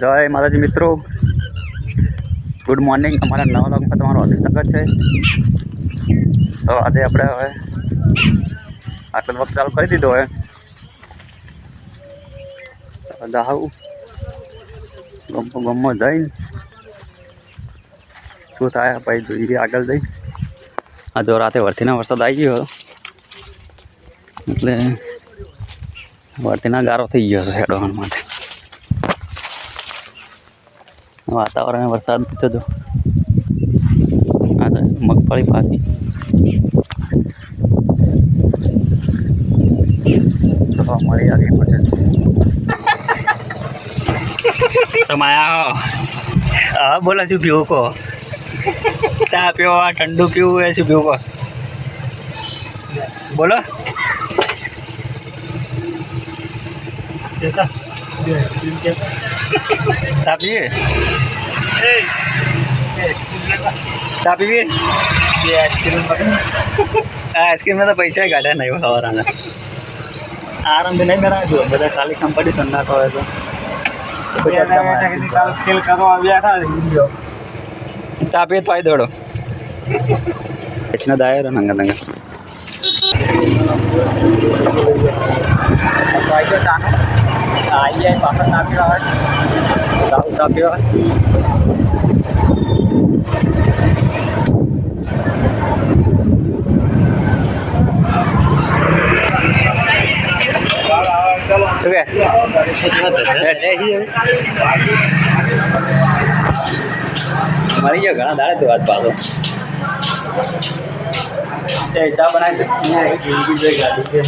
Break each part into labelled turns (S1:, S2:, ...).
S1: જય માતાજી મિત્રો. ગુડ મોર્નિંગ અમારા નવા લોગમાં તમારું હાર્દિક સ્વાગત છે. તો આજે આપણે હવે આટલો વખત ચાલુ કરી દીધો હવે જાઉં ગમો ગમો જઈને શું થાય પછી જોઈએ, આગળ જઈ. આ જો રાતે વરથીના વરસાદ આવી ગયો એટલે વરતીના ગારો થઈ ગયો છે હેડવાન માટે વાતાવરણ વરસાદ થતો હા તો મગફળી પાછી તો મળી આવી પછી તમે આવો હા બોલો શું પીવું કહો ચા પીવો ઠંડુ પીવું એ શું પીવું કહો બોલો ચા પીએ ચા પીવીએ આઈસ્ક્રીમમાં તો પૈસા કાઢ્યા નહીં સવારના આરામથી નહીં બનાવજો બધા ખાલી કંપની સન્નાટો હોય તો ચા પીએ આવી દોડો દાયર નંગા નંગા આવી જાય પાછળ ના પીવા હોય દારૂ ચા પીવા શું કે મળી ગયો ઘણા દાડે તો વાત પાછો એ ચા બનાવી છે તમ
S2: ને રેડી છે ઈ દે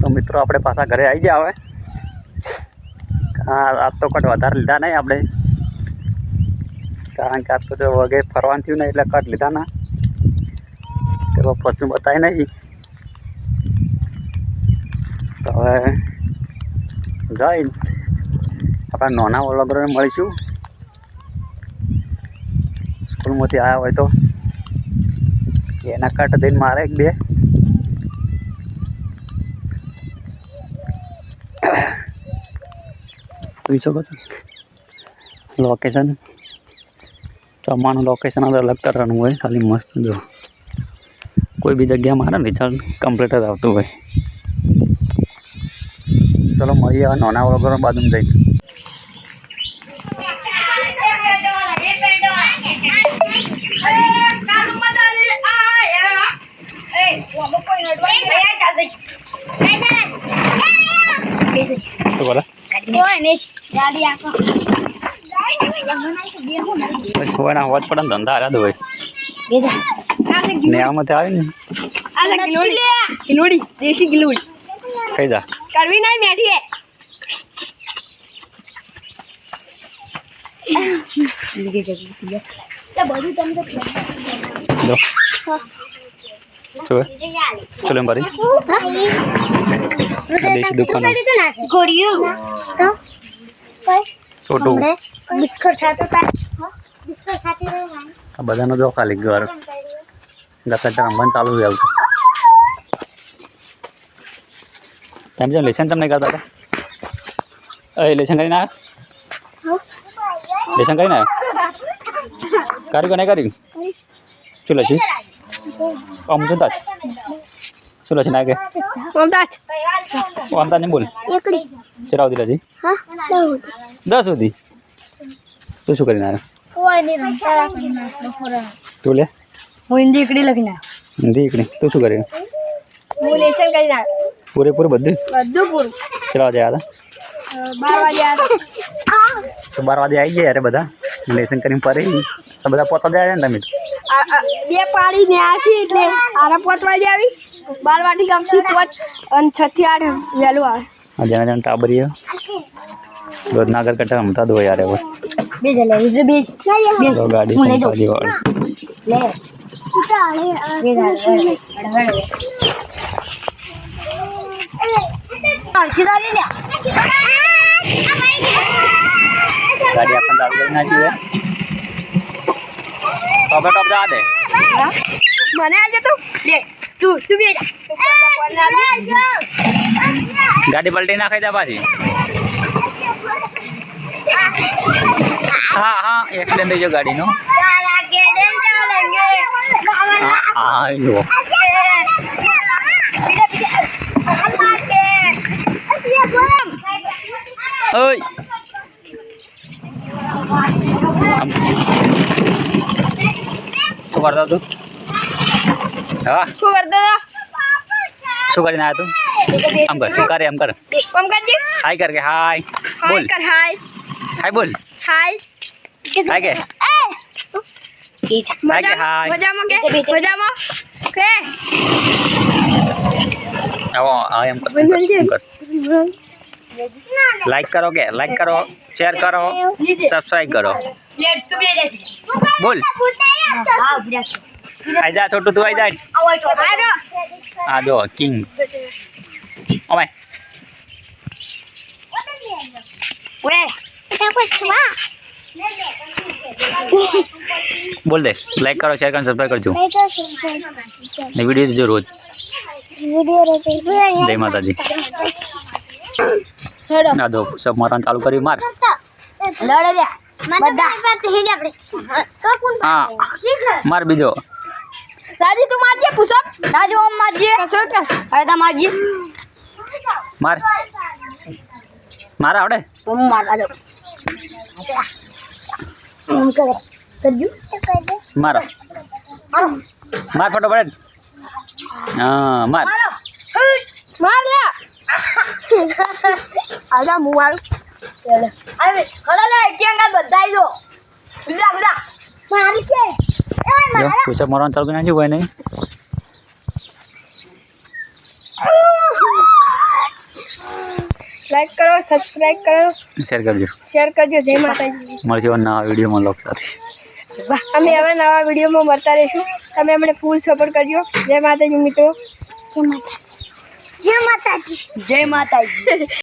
S1: તો મિત્રો આપણે પાછા ઘરે આવી ગયા હવે. આજ તો કટ વધારે લીધા નહીં આપણે. કારણ કે આજ તો જો વગે ફરવાનું થયું ને એટલે કટ લીધા ના. તો પછી બતાવી નહીં. તો હવે જઈ આપણા નાના વલોગરોને મળીશું. સ્કૂલમાંથી આવ્યા હોય તો. એના કટ દઈને મારે એક બે. જોઈ શકો છો? લોકેશન ચોમાનું લોકેશન અંદર અલગ કરવાનું હોય. ખાલી મસ્ત જો. કોઈ બી જગ્યા મારે રિઝલ્ટ કમ્પ્લીટ જ આવતું હોય. ચલો મળીએ નાના વગર બાજુ જઈ શું બોલે પછી સોયના હોજ પડે ને ધંધા હારા હોય ને આમાંથી આવી ને
S3: કિલોડી દેશી કિલોડી
S1: કઈ જા.
S3: કરવી નહીં મેઠી
S1: જો શું ચલો. એમ ભરી આ દેશી દુકાનો. છોટું.
S3: બિસ્કટ ખાતો તા? બિસ્કટ ખાતી રહે
S1: આ બધાનો જો ખાલી ઘર. ગતા રમવાનું ચાલુ છે આવતું તમે જેમ લેસન તમને કરતા હતા? એ લેસન કરીને આવ્યા? લેસન કરીને આવ્યા? કર્યું કે કરી કર્યું શું લખી આમ શું તાજ શું લખી ના કે
S3: મમતાજ
S1: આમ તાજ નહીં બોલ
S3: એકડી
S1: ચલાવ દી
S3: હા
S1: દસ સુધી તું શું કરીને આવ્યો તું લે
S3: હું હિન્દી એકડી લખીને
S1: એકડી તું શું
S3: હું કરીને આવ્યો
S1: પૂરેપૂરું બધું
S3: બધું પૂરું
S1: જાય હતા
S3: બાર વાગે આવ્યો
S1: તો બાર વાગે આવી ગયા યાર બધા લેસન કરીને ફરી તો બધા પોતા જાય ને તમે?
S3: બે પાડી ને આથી એટલે આરા પોતવા જાવી આવી. બાર વાટી ગામથી પોત અને છ થી આઠ વહેલું આવે.
S1: આ જેના જેના ટાબરીઓ રોજના આગળ કરતા રમતા દો યાર હવે
S3: બે જલે બીજું બે
S1: ગાડી. સંભાળી વાળ
S3: લે.
S1: ગાડી આપણને ચાલુ કરી નાખી ટોપ જવા દે?
S3: મને આજે તું. લે તું તું બે જા
S1: ગાડી પલટી નાખી દે પાછી. હા હા એક્સિડન્ટ થઈ ગયો ગાડીનો. હા લો. ઓય. કરતો તું? હા.
S3: શું કરતો તો?
S1: શું કરીને આવ્યો તું? આમ કર શું કરે એમ કર.
S3: પમ કરજે.
S1: હાય કર કે હાય. બોલ.
S3: કર હાય.
S1: હાય બોલ.
S3: હાય.
S1: હાય કે. હાય કે
S3: મજામાં? કે? મજામાં? કે?
S1: આવો હા એમ કર એમ કર, લાઈક કરો. કે? લાઈક કરો શેર કરો સબસ્ક્રાઈબ કરો. બોલ. આઈ જા છોટું તું આઈ જા
S3: આરો
S1: આ જો કિંગ. ઓમે
S3: વે
S1: બોલ દે લાઈક કરો શેર કરો સબસ્ક્રાઇબ કરજો. ને વીડિયો જોજો રોજ. જય માતાજી.
S3: હેડો.
S1: ના દો સબ મારવાનું ચાલુ કરી માર.
S3: લડે લે
S1: હા માર બીજો.
S3: રાજી તું મારજે પુષપ રાજી ઓમ મારજે કસરત કર હવે તા મારજે
S1: માર. મારા આવડે?
S3: ઓમ મારવા આજો. ઓમ કર. કરજુ.
S1: મારો. માર ફટોફટ હા માર.
S3: મારો. માર લે. આજા મુ વાળ ચાલે. આવે ખડા લે ક્યાં ગા બધાઈ દો ગુદા ગુદા મારી કે એ
S1: જો પુષપ મારવાનું ચાલુ ના નાખ્યું કોઈ નહીં
S3: લાઈક કરો સબસ્ક્રાઇબ કરો.
S1: શેર કરજો.
S3: શેર કરજો જય માતાજી.
S1: મળશે નવા વિડીયોમાં લોક સાથે.
S3: અમે હવે નવા વિડીયોમાં મળતા રહીશું. તમે અમને ફૂલ સપોર્ટ કરજો. જય માતાજી મિત્રો. જય માતાજી જય માતાજી. જય માતાજી.